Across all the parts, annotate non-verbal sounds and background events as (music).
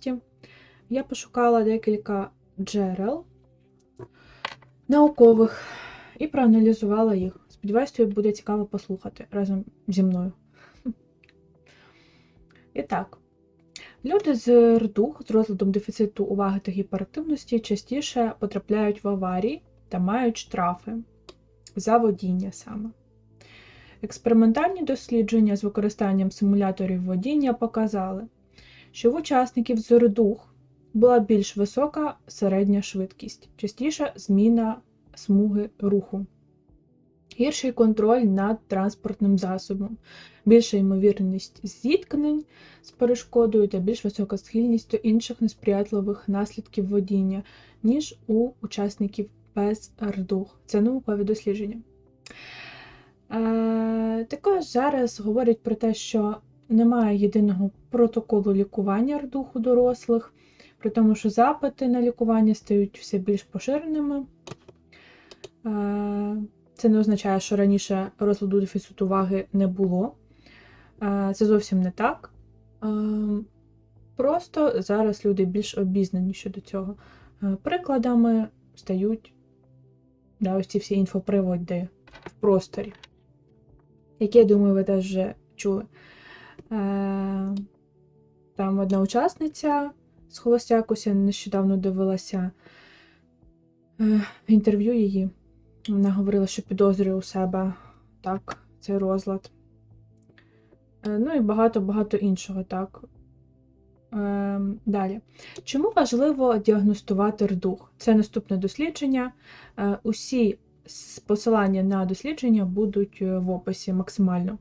гіперактивності, я пошукала декілька джерел наукових і проаналізувала їх. Сподіваюсь, тобі буде цікаво послухати разом зі мною. (laughs) І так, люди з РДУХ з розладом дефіциту уваги та гіперактивності частіше потрапляють в аварії та мають штрафи за водіння саме. Експериментальні дослідження з використанням симуляторів водіння показали, що в учасників з РДУХ була більш висока середня швидкість, частіша зміна смуги руху, гірший контроль над транспортним засобом, більша ймовірність зіткнень з перешкодою та більш висока схильність до інших несприятливих наслідків водіння, ніж у учасників без РДУХ. Це наукові дослідження. Е, також зараз говорять про те, що немає єдиного протоколу лікування РДУХ у дорослих, при тому, що запити на лікування стають все більш поширеними. Е, це не означає, що раніше розладу дефіциту уваги не було. Е, Це зовсім не так. Е, Просто зараз люди більш обізнані щодо цього. Прикладами стають да, ось ці всі інфоприводи в просторі, які, я думаю, ви теж вже чули. Е, Там одна учасниця з Холостякус, я нещодавно дивилася е, інтерв'ю її. Вона говорила, що підозрює у себе так, цей розлад. Е, Ну і багато-багато іншого, так. Далі. Чому важливо діагностувати РДУХ? Це наступне дослідження. Усі посилання на дослідження будуть в описі максимально.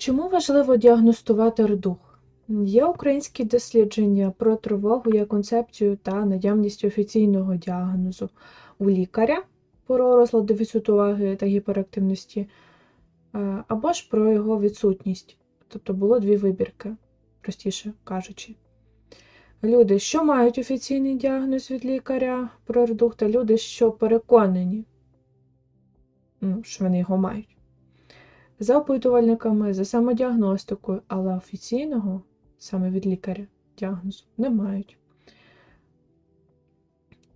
Чому важливо діагностувати РДУХ? Є українські дослідження про тривогу як концепцію та наявність офіційного діагнозу у лікаря про розлад дефіциту уваги та гіперактивності, е, або ж про його відсутність. Тобто було дві вибірки, простіше кажучи. Люди, що мають офіційний діагноз від лікаря про РДУХ, та люди, що переконані, ну, що вони його мають. За опитувальниками, за самодіагностикою, але офіційного саме від лікаря діагнозу не мають.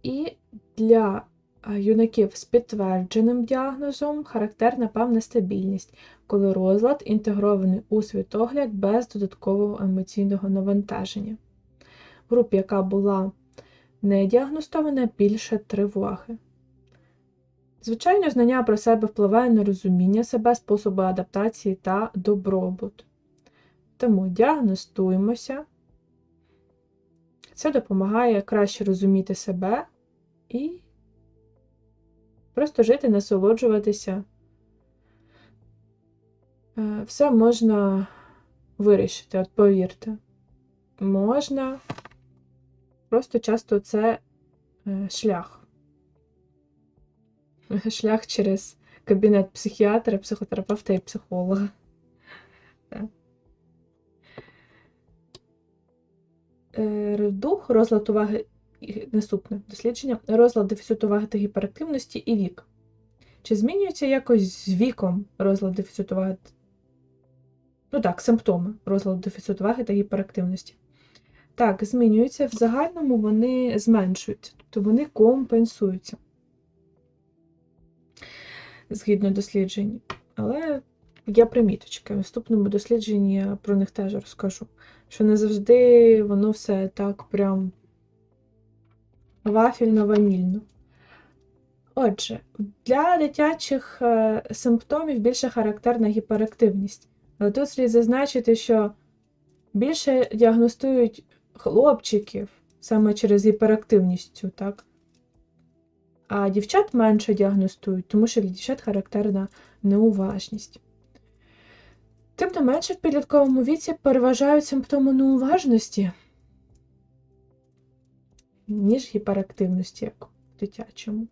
І для е, юнаків з підтвердженим діагнозом характерна певна стабільність, коли розлад інтегрований у світогляд без додаткового емоційного навантаження. В групі, яка була не діагностована, більше тривоги. Звичайно, знання про себе впливає на розуміння себе, способи адаптації та добробут. Тому діагностуємося. Це допомагає краще розуміти себе і просто жити, насолоджуватися. Е, Все можна вирішити, от повірте. Можна. Просто часто це е, шлях. Шлях через кабінет психіатра, психотерапевта і психолога. Е, Дух, розлад уваги, наступне дослідження, розлад дефіциту уваги та гіперактивності і вік. Чи змінюється якось з віком розлад дефіциту уваги? Ну так, симптоми розладу дефіциту уваги та гіперактивності. Так, змінюються. В загальному вони зменшуються, тобто вони компенсуються згідно досліджень. Але є приміточки. В наступному дослідженні я про них теж розкажу. Що не завжди воно все так прям вафільно-ванільно. Отже, для дитячих е, симптомів більше характерна гіперактивність. Але тут слід зазначити, що більше діагностують хлопчиків саме через гіперактивність, так? А дівчат менше діагностують, тому що для дівчат характерна неуважність. Тим не менше, в підлітковому віці переважають симптоми неуважності, ніж гіперактивності, як в дитячому.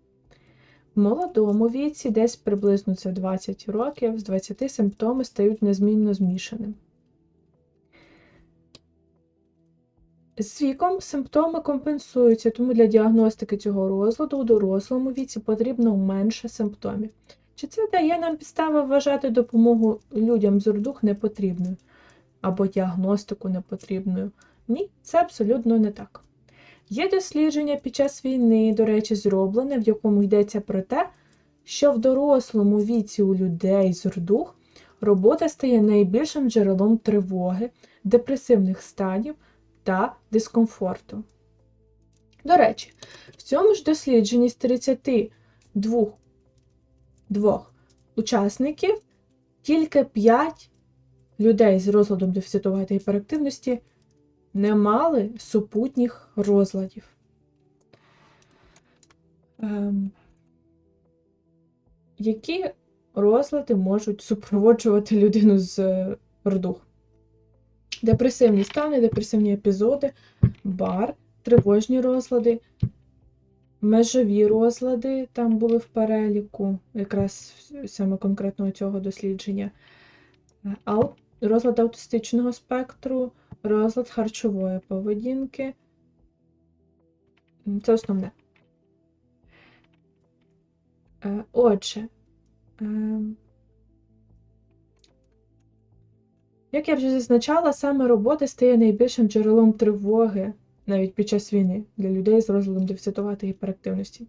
В молодому віці, десь приблизно це 20 років, з 20 симптоми стають незмінно змішаними. З віком симптоми компенсуються, тому для діагностики цього розладу у дорослому віці потрібно менше симптомів. Чи це дає нам підстави вважати допомогу людям з РДУХ непотрібною або діагностику непотрібною? Ні, це абсолютно не так. Є дослідження під час війни, до речі, зроблене, в якому йдеться про те, що в дорослому віці у людей з РДУХ робота стає найбільшим джерелом тривоги, депресивних станів та дискомфорту. До речі, в цьому ж дослідженні з 32 двох учасників тільки 5 людей з розладом дефіциту та гіперактивності не мали супутніх розладів. Ем, які розлади можуть супроводжувати людину з е, РДУХ? Депресивні стани, депресивні епізоди, бар, тривожні розлади, межові розлади там були в переліку, якраз саме конкретно цього дослідження. Розлад аутистичного спектру, розлад харчової поведінки. Це основне. Е, Отже, як я вже зазначала, саме робота стає найбільшим джерелом тривоги навіть під час війни для людей з розладом дефіциту та гіперактивності.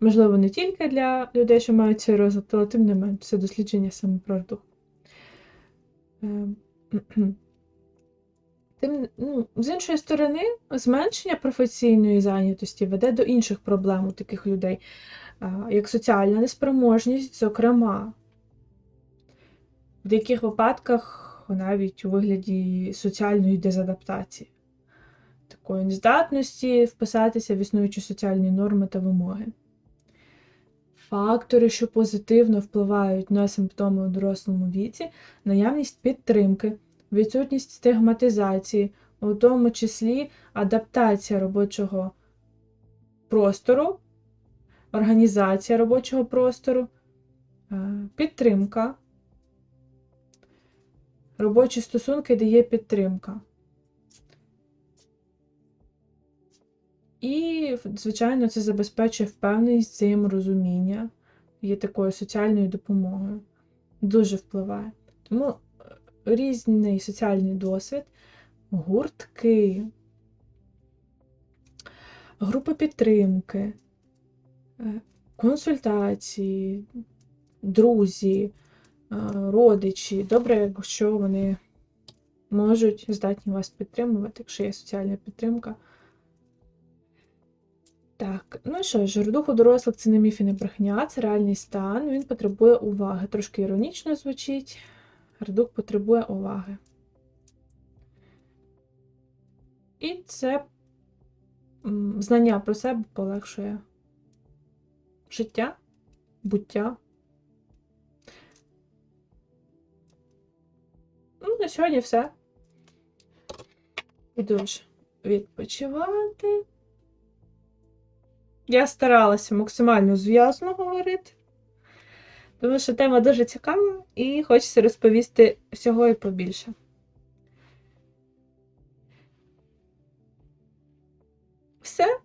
Можливо, не тільки для людей, що мають цей розлад, але тим не менш, це дослідження саме про РДУ. Ем, (clears throat) Тим, ну, з іншої сторони, зменшення професійної зайнятості веде до інших проблем у таких людей, як соціальна неспроможність, зокрема, в деяких випадках навіть у вигляді соціальної дезадаптації, такої нездатності вписатися в існуючі соціальні норми та вимоги. Фактори, що позитивно впливають на симптоми у дорослому віці, наявність підтримки, відсутність стигматизації, у тому числі адаптація робочого простору, організація робочого простору, е, підтримка, робочі стосунки, де є підтримка. І, звичайно, це забезпечує впевненість, взаєморозуміння, є такою соціальною допомогою. Дуже впливає. Тому е, різний соціальний досвід, гуртки, групи підтримки, е, консультації, друзі, родичі. Добре, якщо вони можуть здатні вас підтримувати, якщо є соціальна підтримка. Так, ну що ж, рдух у дорослих це не міф і не брехня, це реальний стан, він потребує уваги. Трошки іронічно звучить. Рдух потребує уваги. І це знання про себе полегшує життя, буття. Ну, на сьогодні все. Іду ж відпочивати. Я старалася максимально зв'язно говорити, тому що тема дуже цікава і хочеться розповісти всього і побільше. Все.